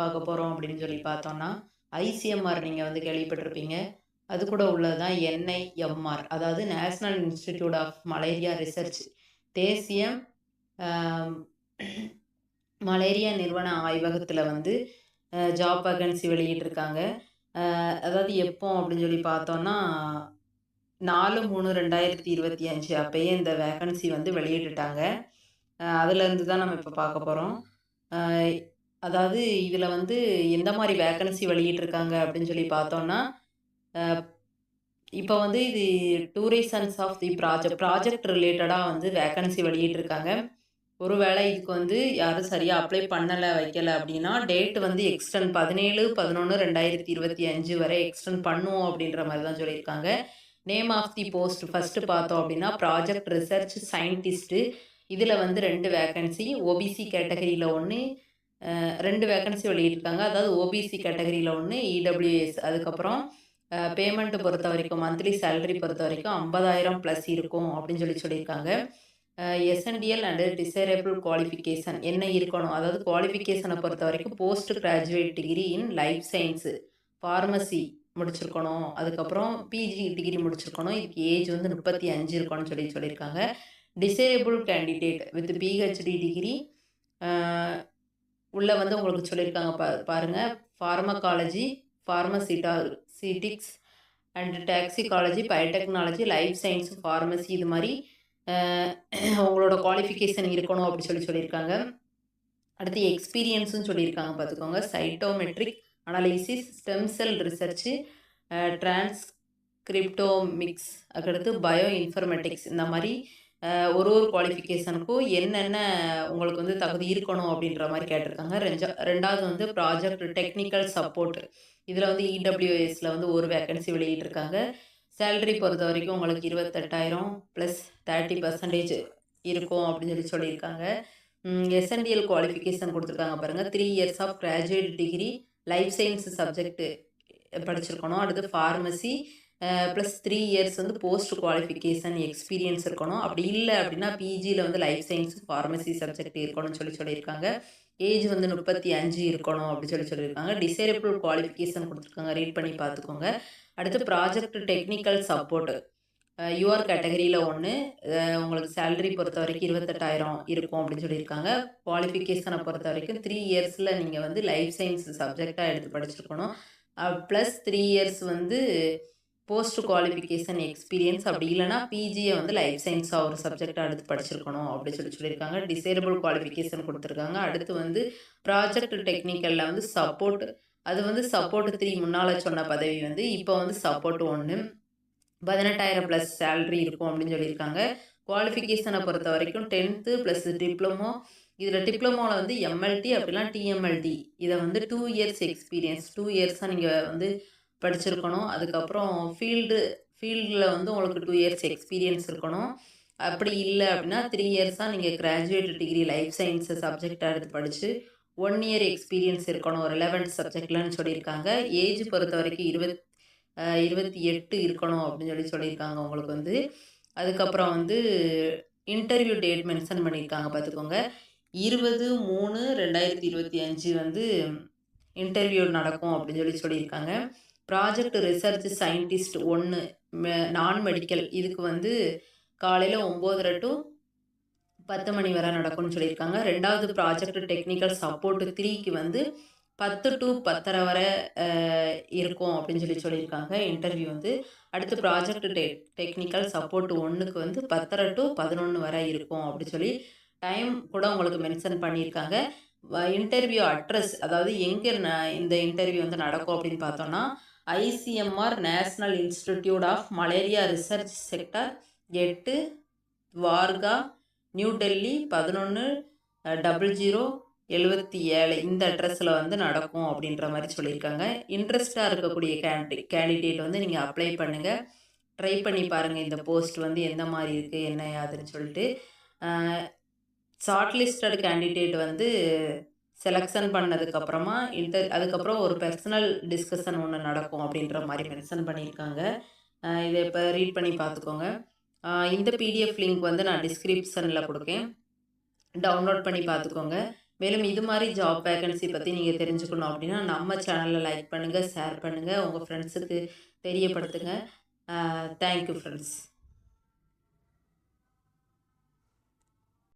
பார்க்க போகிறோம் அப்படின்னு சொல்லி பார்த்தோம்னா ஐசிஎம்ஆர் நீங்கள் வந்து கேள்விப்பட்டிருப்பீங்க. அது கூட உள்ளது தான் என்ஐஎம்ஆர் அதாவது national institute of malaria research தேசிய மலேரியா நிறுவன ஆய்வகத்தில் வந்து ஜாப் வேகன்சி வெளியிட்டிருக்காங்க. அதாவது எப்போ அப்படின்னு சொல்லி பார்த்தோம்னா நாலு மூணு ரெண்டாயிரத்தி இருபத்தி அஞ்சு அப்பயே இந்த வேகன்சி வந்து வெளியிட்டுட்டாங்க. அதுலேருந்து தான் நம்ம இப்போ பார்க்க போகிறோம் அதாவது இதில் வந்து எந்த மாதிரி வேக்கன்சி வெளியிட்டிருக்காங்க அப்படின்னு சொல்லி பார்த்தோம்னா இப்போ வந்து இது durations of the project project ரிலேட்டடாக வந்து வேக்கன்சி வெளியிட்டிருக்காங்க. ஒருவேளை இதுக்கு வந்து யாரும் சரியாக அப்ளை பண்ணலை வைக்கலை அப்படின்னா டேட் வந்து எக்ஸ்டெண்ட் பதினேழு பதினொன்று ரெண்டாயிரத்தி இருபத்தி அஞ்சு வரை எக்ஸ்டெண்ட் பண்ணுவோம் அப்படின்ற மாதிரி தான் சொல்லியிருக்காங்க. Name of the post first பார்த்தோம் அப்படின்னா ப்ராஜெக்ட் ரிசர்ச் சயின்டிஸ்ட்டு இதில் வந்து ரெண்டு வேக்கன்சி ஓபிசி கேட்டகரியில் ஒன்று ரெண்டு வேக்கன்சி வெளியிட்டிருக்காங்க. அதாவது ஓபிசி கேட்டகரியில் ஒன்று இடபிள்யூஎஸ் அதுக்கப்புறம் பேமெண்ட்டு பொறுத்த வரைக்கும் மந்த்லி சேலரி பொறுத்த வரைக்கும் ஐம்பதாயிரம் ப்ளஸ் இருக்கும் அப்படின்னு சொல்லி சொல்லியிருக்காங்க. எஸ்என்டிஎல் அண்டு டிசைரபிள் குவாலிஃபிகேஷன் என்ன இருக்கணும்? அதாவது குவாலிஃபிகேஷனை பொறுத்த வரைக்கும் post graduate degree in life science pharmacy முடிச்சிருக்கணும். அதுக்கப்புறம் பிஜி டிகிரி முடிச்சிருக்கணும். இதுக்கு ஏஜ் வந்து முப்பத்தி அஞ்சு இருக்கணும்னு சொல்லி சொல்லியிருக்காங்க. Disable candidate with PhD degree உள்ளே வந்து உங்களுக்கு சொல்லியிருக்காங்க. பா பாருங்கள் pharmacology pharmaceutics and toxicology biotechnology life science pharmacy இது மாதிரி உங்களோட குவாலிஃபிகேஷன் இருக்கணும் அப்படி சொல்லி சொல்லியிருக்காங்க. அடுத்து எக்ஸ்பீரியன்ஸும் சொல்லியிருக்காங்க பார்த்துக்கோங்க. Cytometric analysis stem cell research transcriptomics அதுக்கடுத்து பயோ இன்ஃபர்மேட்டிக்ஸ் இந்த மாதிரி ஒரு ஒரு குவாலிஃபிகேஷனுக்கும் என்னென்ன உங்களுக்கு வந்து தகுதி இருக்கணும் அப்படின்ற மாதிரி கேட்டிருக்காங்க. ரெஞ்சா ரெண்டாவது வந்து ப்ராஜெக்ட் டெக்னிக்கல் சப்போர்ட் இதில் வந்து இடபிள்யூஎஸில் வந்து ஒரு வேக்கன்சி வெளியிட்டிருக்காங்க. சேலரி பொறுத்த வரைக்கும் உங்களுக்கு இருபத்தெட்டாயிரம் ப்ளஸ் தேர்ட்டி பர்சன்டேஜ் இருக்கும் அப்படின்னு சொல்லி சொல்லியிருக்காங்க. எஸ்என்டிஎல் குவாலிஃபிகேஷன் கொடுத்துருக்காங்க பாருங்கள் three years of graduate degree life science subject படிச்சிருக்கணும். அடுத்து ஃபார்மசி ப்ளஸ் த்ரீ இயர்ஸ் வந்து போஸ்ட் குவாலிஃபிகேஷன் எக்ஸ்பீரியன்ஸ் இருக்கணும். அப்படி இல்லை அப்படின்னா பிஜியில் வந்து லைஃப் சயின்ஸ் ஃபார்மசி சப்ஜெக்ட் இருக்கணும்னு சொல்லி சொல்லியிருக்காங்க. ஏஜ் வந்து முப்பத்தி அஞ்சு இருக்கணும் அப்படின்னு சொல்லி சொல்லியிருக்காங்க. டிசைரபிள் குவாலிஃபிகேஷன் கொடுத்துருக்காங்க. ரீட் பண்ணி பார்த்துக்கோங்க. அடுத்து ப்ராஜெக்ட் டெக்னிக்கல் சப்போர்ட் யூஆர் கேட்டகரியில் ஒன்று உங்களுக்கு சேலரி பொறுத்த வரைக்கும் இருபத்தெட்டாயிரம் இருக்கும் அப்படின்னு சொல்லியிருக்காங்க. குவாலிஃபிகேஷனை பொறுத்த வரைக்கும் த்ரீ இயர்ஸில் நீங்கள் வந்து லைஃப் சயின்ஸ் சப்ஜெக்டாக எடுத்து படிச்சிருக்கணும். ப்ளஸ் த்ரீ இயர்ஸ் வந்து போஸ்ட் குவாலிஃபிகேஷன் எக்ஸ்பீரியன்ஸ் அப்படி இல்லைனா பிஜியை வந்து லைஃப் சயின்ஸாக ஒரு சப்ஜெக்டாக எடுத்து படிச்சிருக்கணும் அப்படின்னு சொல்லி சொல்லியிருக்காங்க. டிசேபிள் குவாலிஃபிகேஷன் கொடுத்துருக்காங்க. அடுத்து வந்து ப்ராஜெக்ட் டெக்னிக்கலில் வந்து சப்போர்ட் அது வந்து சப்போர்ட் த்ரீ முன்னால் சொன்ன பதவி வந்து இப்போ வந்து சப்போர்ட் ஒன்று பதினெட்டாயிரம் ப்ளஸ் சேலரி இருக்கும் அப்படின்னு சொல்லியிருக்காங்க. குவாலிஃபிகேஷனை பொறுத்த வரைக்கும் டென்த்து ப்ளஸ் டிப்ளமோ இதில் டிப்ளமோவில் வந்து எம்எல்டி அப்படிலாம் டிஎம்எல்டி இதை வந்து டூ இயர்ஸ் எக்ஸ்பீரியன்ஸ் டூ இயர்ஸாக நீங்கள் வந்து படிச்சிருக்கணும். அதுக்கப்புறம் ஃபீல்டு ஃபீல்டில் வந்து உங்களுக்கு டூ இயர்ஸ் எக்ஸ்பீரியன்ஸ் இருக்கணும். அப்படி இல்லை அப்படின்னா த்ரீ இயர்ஸாக நீங்கள் கிராஜுவேட் டிகிரி லைஃப் சயின்ஸை சப்ஜெக்டாக எடுத்து படித்து ஒன் இயர் எக்ஸ்பீரியன்ஸ் இருக்கணும். ரெலவெண்ட் சப்ஜெக்ட்லன்னு சொல்லியிருக்காங்க. ஏஜ் பொறுத்த வரைக்கும் இருபத் இருபத்தி எட்டு இருக்கணும் அப்படின்னு சொல்லி சொல்லியிருக்காங்க உங்களுக்கு வந்து. அதுக்கப்புறம் வந்து இன்டர்வியூ டேட் மென்ஷன் பண்ணியிருக்காங்க பார்த்துக்கோங்க. இருபது மூணு ரெண்டாயிரத்தி இருபத்தி அஞ்சு வந்து இன்டர்வியூ நடக்கும் அப்படின்னு சொல்லி சொல்லியிருக்காங்க. ப்ராஜெக்ட் ரிசர்ச் சயின்டிஸ்ட் ஒன்று நான் மெடிக்கல் இதுக்கு வந்து காலையில் ஒம்போதரை டு பத்து மணி வரை நடக்கும்னு சொல்லியிருக்காங்க. ரெண்டாவது ப்ராஜெக்ட் டெக்னிக்கல் சப்போர்ட் த்ரீக்கு வந்து பத்து டு பத்தரை வரை இருக்கும் அப்படின்னு சொல்லி சொல்லியிருக்காங்க. இன்டர்வியூ வந்து அடுத்து ப்ராஜெக்ட் டெ டெக்னிக்கல் சப்போர்ட் ஒன்றுக்கு வந்து பத்தரை டு பதினொன்று வரை இருக்கும் அப்படி சொல்லி டைம் கூட உங்களுக்கு மென்ஷன் பண்ணியிருக்காங்க. இன்டர்வியூ அட்ரஸ் அதாவது எங்கே இந்த இன்டர்வியூ வந்து நடக்கும் அப்படின்னு பார்த்தோன்னா ICMR national institute of malaria research sector எட்டு வார்கா நியூ டெல்லி பதினொன்று டபுள் ஜீரோ எழுபத்தி ஏழு. இந்த அட்ரஸில் வந்து நடக்கும் அப்படின்ற மாதிரி சொல்லியிருக்காங்க. இன்ட்ரெஸ்டாக இருக்கக்கூடிய கேண்டி கேண்டிடேட் வந்து நீங்கள் அப்ளை பண்ணுங்கள் ட்ரை பண்ணி பாருங்கள் இந்த போஸ்ட் வந்து எந்த மாதிரி இருக்குது என்ன யாதுன்னு சொல்லிட்டு. ஷார்ட் லிஸ்டட் கேண்டிடேட் வந்து செலெக்ஷன் பண்ணதுக்கப்புறமா இன்டர் அதுக்கப்புறம் ஒரு பர்சனல் டிஸ்கஷன் ஒன்று நடக்கும் அப்படின்ற மாதிரி மென்ஷன் பண்ணியிருக்காங்க. இதை இப்போ ரீட் பண்ணி பார்த்துக்கோங்க. இந்த பிடிஎஃப் லிங்க் வந்து நான் டிஸ்கிரிப்ஷனில் கொடுக்கேன். டவுன்லோட் பண்ணி பார்த்துக்கோங்க. மேலும் இது மாதிரி ஜாப் வேகன்சி பற்றி நீங்கள் தெரிஞ்சுக்கணும் அப்படின்னா நம்ம சேனலில் லைக் பண்ணுங்கள் ஷேர் பண்ணுங்கள் உங்கள் ஃப்ரெண்ட்ஸுக்கு தெரியப்படுத்துங்க. Thank you friends